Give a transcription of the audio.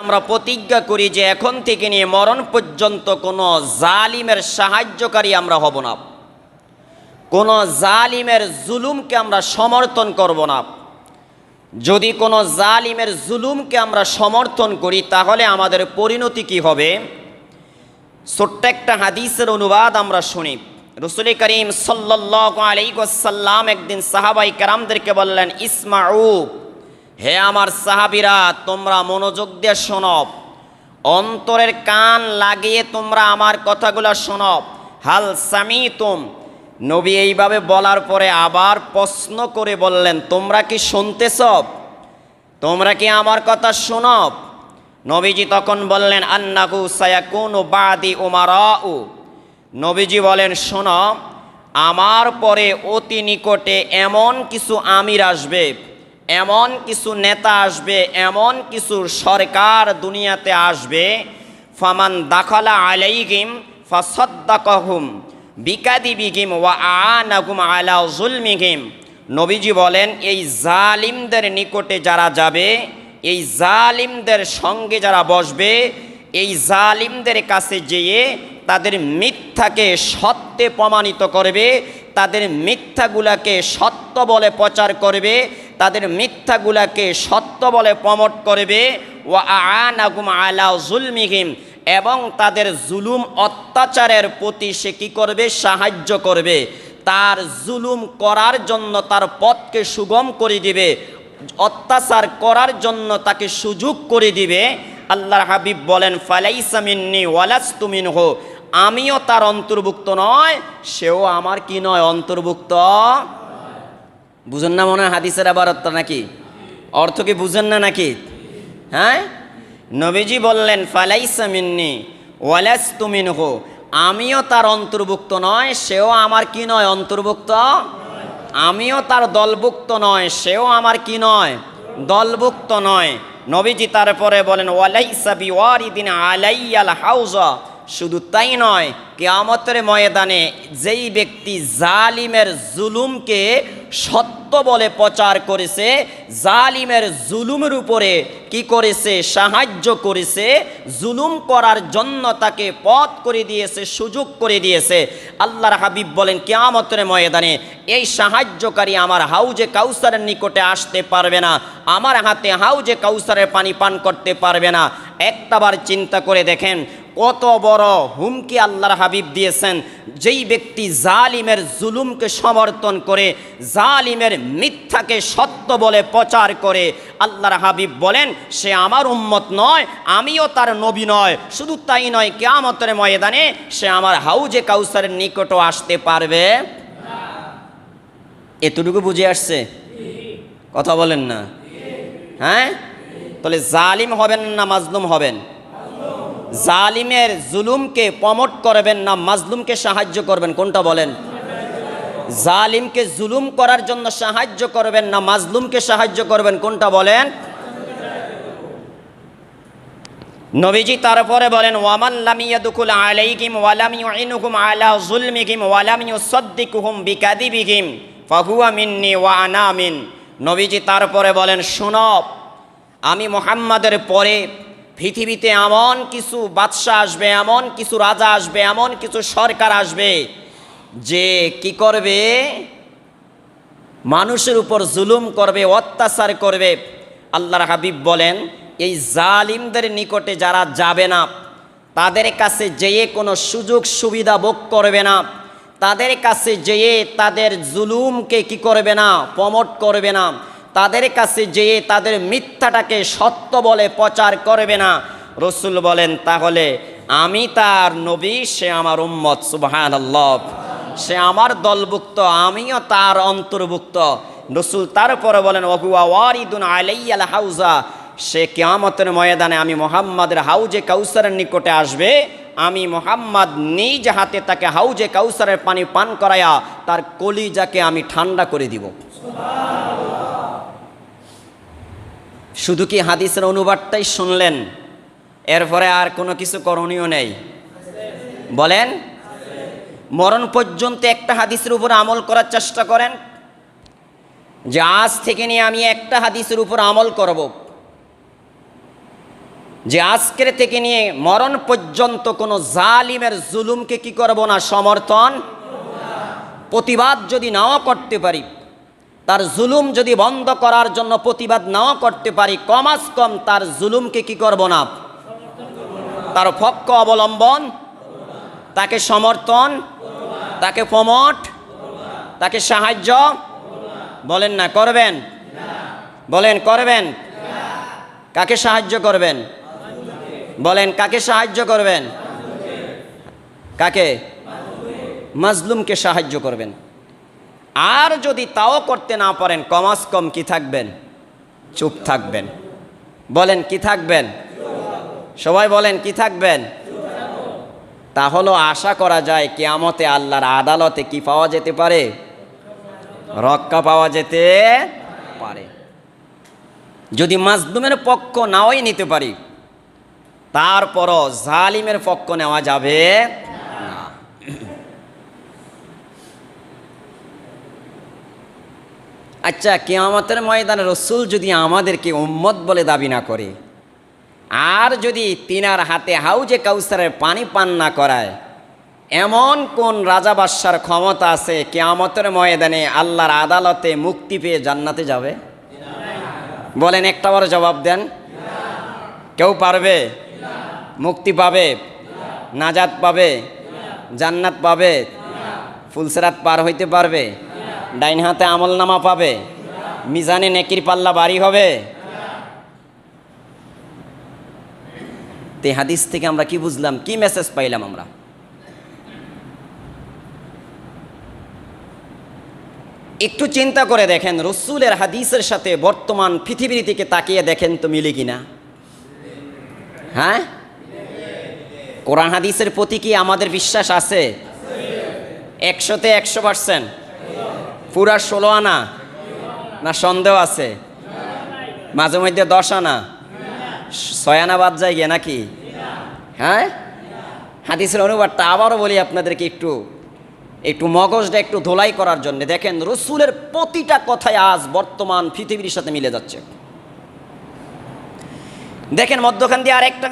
আমরা প্রতিজ্ঞা করি যে এখন থেকে নিয়ে মরণ পর্যন্ত কোনো জালিমের সাহায্যকারী আমরা হব না। কোনো জালিমের জুলুমকে আমরা সমর্থন করব না। যদি কোনো জালিমের জুলুমকে আমরা সমর্থন করি, তাহলে আমাদের পরিণতি কি হবে? ছোট্ট একটা হাদিসের অনুবাদ আমরা শুনি। রসুল করিম সাল্লাহ আলাইসাল্লাম একদিন সাহাবাই কারামদেরকে বললেন, ইসমাউ হে আমার সাহাবিরা, তোমরা মনোযোগ দিয়ে শোনব অন্তরের কান লাগিয়ে তোমরা আমার কথাগুলো শোনব হাল সামি তুম নবী এইভাবে বলার পরে আবার প্রশ্ন করে বললেন, তোমরা কি শুনতেছ? তোমরা কি আমার কথা শোনব নবীজি তখন বললেন, আন্নাহু সায়াকুন ও বাদি উমারাউ। নবীজি বলেন, শোন, আমার পরে অতি নিকটে এমন কিছু আমির আসবে এমন কিছু নেতা আসবে, এমন কিছু সরকার দুনিয়াতে আসবে, ফামান দাখলা আলাইহিম ফাসাদ্দাকাহুম বিকাদিবিহিম ওয়া আনাহুম আলা জুলমিহিম নবীজি বলেন, এই জালিমদের নিকটে যারা যাবে, এই জালিমদের সঙ্গে যারা বসবে, এই জালিমদের কাছে যেয়ে তাদের মিথ্যাকে সত্যে প্রমাণিত করবে, তাদের মিথ্যাগুলাকে সত্য বলে প্রচার করবে তাদের মিথ্যাগুলাকে সত্য বলে প্রমোট করবে। ও আনাগুম আলা জুলমিহিম, এবং তাদের জুলুম অত্যাচারের প্রতি সে কী করবে? সাহায্য করবে। তার জুলুম করার জন্য তার পথকে সুগম করে দিবে, অত্যাচার করার জন্য তাকে সুযোগ করে দিবে। আল্লাহ হাবিব বলেন ফালাইসামিন্নি ওয়ালাস্তুমিন হো আমিও তার অন্তর্ভুক্ত নয়, সেও আমার কি নয়, অন্তর্ভুক্ত। বুঝেন না মনে হাদিসের আবার অর্থ নাকি? অর্থ কি বুঝেন না নাকি? হ্যাঁ? নবীজি বললেন ফালাইসামিন্নি ওয়ালাস্তুমিন হো আমিও তার অন্তর্ভুক্ত নয়, সেও আমার কি নয়? অন্তর্ভুক্ত? আমিও তার দলভুক্ত নয়, সেও আমার কি নয়? দলভুক্ত নয়। নবীজি তারপরে বলেন ওয়ালাইসাবি ওয়ারিদিন আলাইয়াল হাউজা। শুধু তাই নয়, কেয়ামতের ময়দানে যেই ব্যক্তি জালিমের জুলুমকে সত্য বলে প্রচার করেছে, জালিমের জুলুমের উপরে কি করেছে, সাহায্য করেছে, জুলুম করার জন্য তাকে পথ করে দিয়েছে, সুযোগ করে দিয়েছে, আল্লাহর হাবিব বলেন, কেয়ামতের ময়দানে এই সাহায্যকারী আমার হাউজে কাউসারের নিকটে আসতে পারবে না, আমার হাতে হাউজে কাউসারের পানি পান করতে পারবে না। একটাবার চিন্তা করে দেখেন কত বড় হুমকি আল্লাহর হাবিব দিয়েছেন। যেই ব্যক্তি জালিমের জুলুমকে সমর্থন করে, জালিমের মিথ্যাকে সত্য বলে প্রচার করে, আল্লাহর হাবিব বলেন, সে আমার উম্মত নয়, আমিও তার নবী নয়। শুধু তাই নয়, কেয়ামতের ময়দানে সে আমার হাউজে কাউসারের নিকটও আসতে পারবে। এতটুকু বুঝে আসছে? কথা বলেন না। হ্যাঁ? তাহলে জালিম হবেন না মাজলুম হবেন? জালিমের জুলুমকে প্রমোট করবেন না, মাজলুমকে সাহায্য করবেন, কোনটা বলেন? জালিমকে জুলুম করার জন্য সাহায্য করবেন না, মাজলুমকে সাহায্য করবেন, কোনটা বলেন? নবীজি তারপরে বলেন, ওয়ামান লাম ইয়াদখুল আলাইহিম ওয়া লাম ইউইনুহুম আলা যুলমিহিম ওয়া লাম ইউসাদ্দিকুহুম বিকাদিবিহিম, ফাহুয়া মিন্নি ওয়া আনা মিন। নবীজি তারপরে বলেন শুনব আমি মোহাম্মদের পরে পৃথিবীতে এমন কিছু বাদশাহ আসবে, এমন কিছু রাজা আসবে, এমন কিছু সরকার আসবে যে কি করবে? মানুষের উপর জুলুম করবে, অত্যাচার করবে। আল্লাহর হাবিব বলেন, এই জালিমদের নিকটে যারা যাবে না, তাদের কাছে যেয়ে কোনো সুযোগ সুবিধা ভোগ করবে না, তাদের কাছে যেয়ে তাদের জুলুমকে কি করবে না, প্রমোট করবে না। তাদের কাছে যেয়ে তাদের মিথ্যাটাকে সত্য বলে প্রচার করবে না। রসুল বলেন, তাহলে আমি তার নবী, সে আমার উম্মত সুবাহান সে আমার দলভুক্ত, আমিও তার অন্তর্ভুক্ত। রসুল তারপরে বলেন, ওহুয়া ওয়ারিদুন আলাইয়াল হাউজা। সে কেয়ামতের ময়দানে আমি মোহাম্মদের হাউজে কাউসারের নিকটে আসবে। আমি মোহাম্মদ নিজ হাতে তাকে হাউজে কাউসারের পানি পান করায়া তার কলিজাকে আমি ঠান্ডা করে দিব। শুধু কি হাদিসের অনুবাদটাই শুনলেন? এরপরে আর কোনো কিছু করণীয় নেই। বলেন, মরণ পর্যন্ত একটা হাদিসের উপর আমল করার চেষ্টা করেন, যে আজ থেকে নিয়ে আমি একটা হাদিসের উপর আমল করব। যে আজকের থেকে নিয়ে মরণ পর্যন্ত কোনো জালিমের জুলুমকে কি করব না সমর্থন? প্রতিবাদ যদি নাও করতে পারি তার জুলুম যদি বন্ধ করার জন্য প্রতিবাদ নাও করতে পারি, কমাস কম, তার জুলুমকে কি করব না? তার ফক্ক অবলম্বন, তাকে সমর্থন, তাকে প্রমোট, তাকে সাহায্য, বলেন না, করবেন? বলেন, করবেন? কাকে সাহায্য করবেন? বলেন, কাকে সাহায্য করবেন? কাকে? মাজলুমকে সাহায্য করবেন। আর যদি তাও করতে না পারেন, কমাস কম কি থাকবেন? চুপ থাকবেন। বলেন, কি থাকবেন? সবাই বলেন, কি থাকবেন? তাহলে আশা করা যায় কেয়ামতে আল্লাহর আদালতে কি পাওয়া যেতে পারে? রক্ষা পাওয়া যেতে পারে। যদি মাজলুমের পক্ষ নাওই নিতে পারি, তারপরও জালিমের পক্ষ নেওয়া যাবে আচ্ছা কেয়ামতের ময়দানে রসুল যদি আমাদেরকে উম্মত বলে দাবি না করে, আর যদি তিনার হাতে হাউজে কাউসারের পানি পান না করায়, এমন কোন রাজা বাদশার ক্ষমতা আছে কেয়ামতের ময়দানে আল্লাহর আদালতে মুক্তি পেয়ে জান্নাতে যাবে? বলেন একটা বড় জবাব দেন। কেউ পারবে? মুক্তি পাবে? নাজাত পাবে? জান্নাত পাবে? ফুলসেরাত পার হইতে পারবে? ডাইন হাতে আমল নামা পাবে। মিজানে নেকির পাল্লা বাড়ি হবে। তে হাদিস থেকে আমরা কি বুঝলাম? কি মেসেজ পাইলাম আমরা? একটু চিন্তা করে দেখেন, রসুলের হাদিসের সাথে বর্তমান পৃথিবীর দিকে তাকিয়ে দেখেন তো মিলে কিনা? হ্যাঁ? কোরআন হাদিসের প্রতি কি আমাদের বিশ্বাস আছে? একশোতে একশো পার্সেন্ট। পুরা ষোলো আনা? না সন্দেহ আছে? মাঝে মধ্যে দশ আনা? ছয় আনা বাদ যায় গিয়ে নাকি? হ্যাঁ? হাদিসের অনুবাদটা আবারও বলি আপনাদেরকে একটু একটু মগজটা একটু ধোলাই করার জন্য। দেখেন, রসুলের প্রতিটা কথাই আজ বর্তমান পৃথিবীর সাথে মিলে যাচ্ছে। দেখেন, মধ্যখান দিয়ে আরেকটা